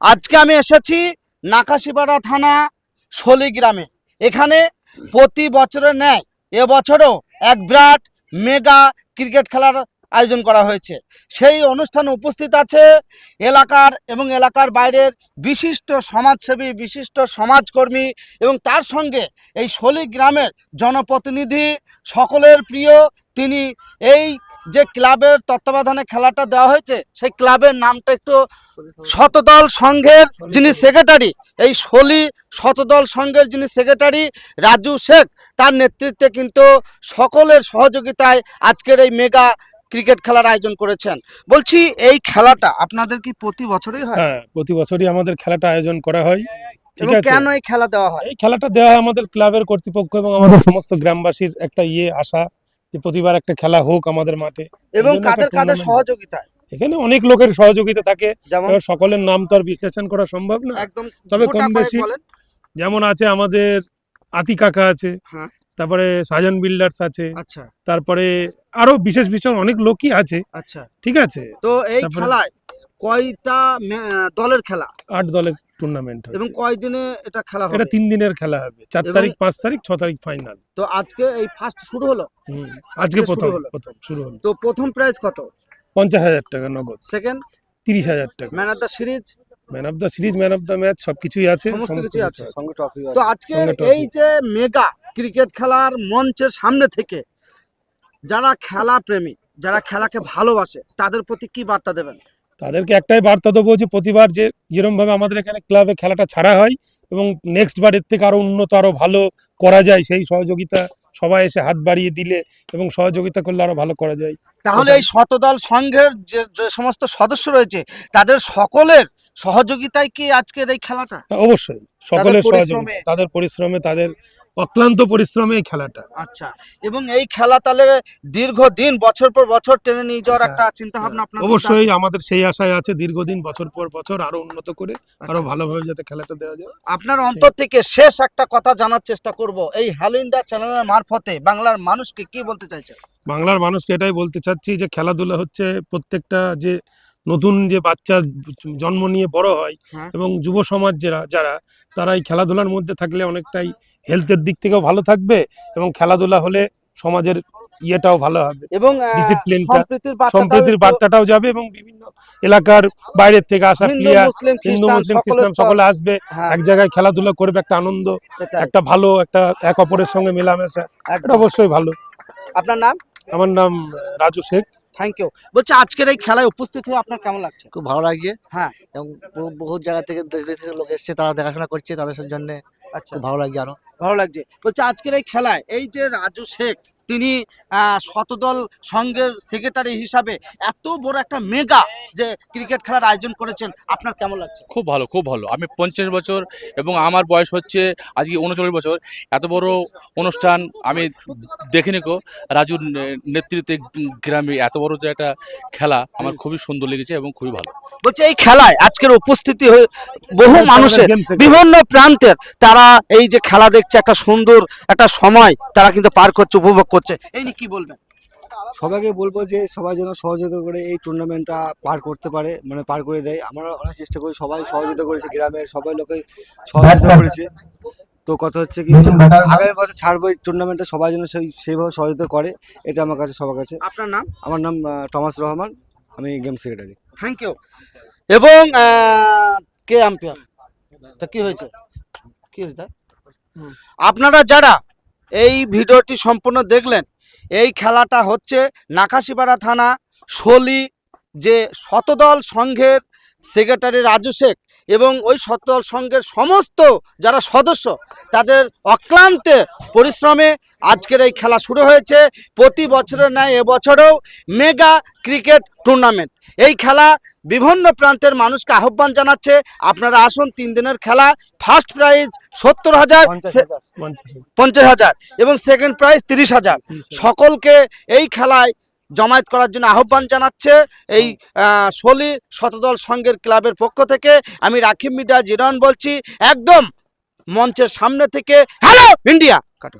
আজকে আমি এসেছি নাকাশিপাড়া থানা শলি গ্রামে। এখানে প্রতি বছরের ন্যায় এবছরও এক বিরাট মেগা ক্রিকেট খেলার আয়োজন করা হয়েছে। সেই অনুষ্ঠানে উপস্থিত আছে এলাকার এবং এলাকার বাইরের বিশিষ্ট সমাজসেবী, বিশিষ্ট সমাজকর্মী এবং তার সঙ্গে এই শলি গ্রামের জনপ্রতিনিধি সকলের প্রিয়। তিনি এই যে ক্লাবের তত্ত্বাবধানে খেলাটা দেওয়া হয়েছে সেই ক্লাবের নামটা একটু শতদল সংঘের যিনি সেক্রেটারি এই শলি শতদল সংঘের যিনি সেক্রেটারি রাজু শেখ তার নেতৃত্বে কিন্তু সকলের সহযোগিতায় আজকের এই মেগা ক্রিকেট খেলার আয়োজন করেছেন। বলছি এই খেলাটা আপনাদের কি প্রতি বছরই হয়? হ্যাঁ প্রতি বছরই আমাদের খেলাটা আয়োজন করা হয়। ঠিক আছে? কেন এই খেলা দেওয়া হয়? এই খেলাটা দেওয়া হয় আমাদের ক্লাবের কর্তৃপক্ষ এবং আমাদের সমস্ত গ্রামবাসীর একটা ইয়ে আশা। যে প্রতিবার একটা খেলা হোক আমাদের মাঠে। এবং কাদের কাদের সহযোগিতা? এখানে অনেক লোকের সহযোগিতা থাকে। সকলের নাম তো আর বিশ্লেষণ করা সম্ভব না। একদম তবে কম বেশি যেমন আছে আমাদের আতি কাকা আছে হ্যাঁ। তারপরে সাজান বিল্ডার্স আছে আচ্ছা। তারপরে আরও বিশেষ বিশেষ অনেক লোকই আছে। আচ্ছা। ঠিক আছে? তো এই খেলায় কয়টা দলের খেলা? আট দলের টুর্নামেন্ট এবং কয় দিনে এটা খেলা হবে? এটা তিন দিনের খেলা হবে। চার তারিখ পাঁচ তারিখ ছ তারিখ ফাইনাল তো আজকে এই ফার্স্ট শুরু হলো? আজকে প্রথম প্রথম শুরু হলো। তো প্রথম প্রাইজ কত? পঞ্চাশ হাজার টাকা নগদ। সেকেন্ড তিরিশ হাজার টাকা। Man of the series man of the series man of the match সবকিছুই আছে সমস্ত সমস্ত কিছুই কিছু আছে। আছে। তো আজকে এই যে মেগা ক্রিকেট খেলার মঞ্চের সামনে থেকে যারা খেলা প্রেমী যারা খেলাকে ভালোবাসে তাদের প্রতি কি বার্তা দেবেন? তাদেরকে একটাই বার্তা দেবো যে প্রতিবার যে যেরকম ভাবে আমাদের এখানে ক্লাবে খেলাটা ছাড়া হয় এবং নেক্সট বার এর থেকে আরও উন্নত আরও ভালো করা যায় সেই সহযোগিতা সবাই এসে হাত বাড়িয়ে দিলে এবং সহযোগিতা করলে আরও ভালো করা যায়। তাহলে এই শতদল সংঘের যে সমস্ত সদস্য রয়েছে তাদের সকলের সহযোগিতায় কি আজকের এই খেলাটা? অবশ্যই সকলের সহযোগিতা তাদের পরিশ্রমে তাদের অক্লান্ত পরিশ্রমে এই খেলাটা। আচ্ছা এবং এই খেলা তাহলে দীর্ঘদিন বছর পর বছর টেনে নিয়ে যাওয়ার হ্যাঁ, একটা চিন্তা ভাবনা আপনার অবশ্যই আমাদের সেই আশায় আছে দীর্ঘদিন বছর পর বছর আরও উন্নত করে আরও আচ্ছা। ভালোভাবে যাতে খেলাটা দেওয়া যায়। আপনার অন্তর থেকে শেষ একটা কথা জানার চেষ্টা করব। এই হ্যালো ইন্ডিয়া চ্যানেলের মারফতে বাংলার মানুষকে কি বলতে চাইছে বাংলার মানুষকে এটাই বলতে চাচ্ছি যে খেলাধুলা হচ্ছে প্রত্যেকটা যে নতুন যে বাচ্চা জন্ম নিয়ে বড় হয় হ্যাঁ। এবং যুব সমাজ যারা যারা তারা এই খেলাধুলার মধ্যে থাকলে অনেকটাই হেলথের দিক থেকেও ভালো থাকবে এবং খেলাধুলা হলে সমাজের ইয়েটাও ভালো হবে। এবং Discipline-টা, সম্প্রীতির বার্তাটাও যাবে এবং বিভিন্ন এলাকার বাইরের থেকে আসা প্লেয়ার হিন্দু মুসলিম খ্রিস্টান সকলে আসবে হ্যাঁ, এক জায়গায় খেলাধুলা করবে একটা আনন্দ একটা ভালো একটা এক অপরের সঙ্গে মেলামেশা এটা অবশ্যই ভালো। আপনার নাম? আমার নাম রাজু শেখ। থ্যাংক ইউ বলছি আজকের এই খেলায় উপস্থিত হয়ে আপনার কেমন লাগছে? খুব ভালো লাগছে। হ্যাঁ। এবং বহু- জায়গা থেকে দেশ বিদেশের লোক এসছে তারা দেখাশোনা করছে তাদের জন্য আচ্ছা। ভালো লাগছে আরও। ভালো লাগছে। বলছি আজকের এই খেলায় এই যে রাজু শেখ তিনি শতদল সংঘের সেক্রেটারি হিসাবে এত বড় একটা মেগা যে ক্রিকেট খেলার আয়োজন করেছেন। আপনার কেমন লাগছে? খুব ভালো খুব ভালো। আমি পঞ্চাশ বছর এবং আমার বয়স হচ্ছে আজকে উনচল্লিশ বছর। এত বড় অনুষ্ঠান আমি দেখিনি কো রাজুর নেতৃত্বে গ্রামে এত বড় যে একটা খেলা আমার খুবই সুন্দর লেগেছে এবং খুবই ভালো। বলছি এই খেলায় আজকের উপস্থিতি হয়ে বহু মানুষের বিভিন্ন প্রান্তের তারা এই যে খেলা দেখছে একটা সুন্দর একটা সময় তারা কিন্তু পার করছে উপভোগ করছে। এই নিয়ে কি বলবেন? সবাইকে বলব যে সবাই যেন সহযোগিতা করে এই টুর্নামেন্টটা পার করতে পারে মানে পার করে দেয়। আমরা অনেক চেষ্টা করি সবাই সহযোগিতা করেছে গ্রামের সবাই লোকে সহযোগিতা করেছে। তো কথা হচ্ছে কি আগামী বছর ছাড়বো এই টুর্নামেন্টে সবাই যেন সেই সেইভাবে সহযোগিতা করে এটা আমার কাছে সবার কাছে। আপনার নাম? আমার নাম টমাস রহমান আমি গেম সেক্রেটারি থ্যাংক ইউ এবং কে আম্পায়ার তা কি হয়েছে? কি হয়েছে আপনারা যারা এই ভিডিওটি সম্পূর্ণ দেখলেন। এই খেলাটা হচ্ছে নাকাশিপাড়া থানা শলি যে শতদল সংঘের সেক্রেটারি রাজু শেখ এবং ওই শতদল সংঘের সমস্ত যারা সদস্য, তাদের অক্লান্তে পরিশ্রমে আজকের এই খেলা শুরু হয়েছে। প্রতি বছরের ন্যায় এবছরেও মেগা ক্রিকেট টুর্নামেন্ট। এই খেলা বিভিন্ন প্রান্তের মানুষকে আহ্বান জানাচ্ছে। আপনারা আসুন তিন দিনের খেলা ফার্স্ট প্রাইজ সত্তর হাজার পঞ্চাশ। হাজার। এবং সেকেন্ড প্রাইজ তিরিশ হাজার। সকলকে এই খেলায় জমায়েত করার জন্য আহ্বান জানাচ্ছে। এই শলি শতদল সংঘের ক্লাবের পক্ষ থেকে আমি রাখিব মিডিয়া জিরন বলছি একদম মঞ্চের সামনে থেকে হ্যালো ইন্ডিয়া! কাটো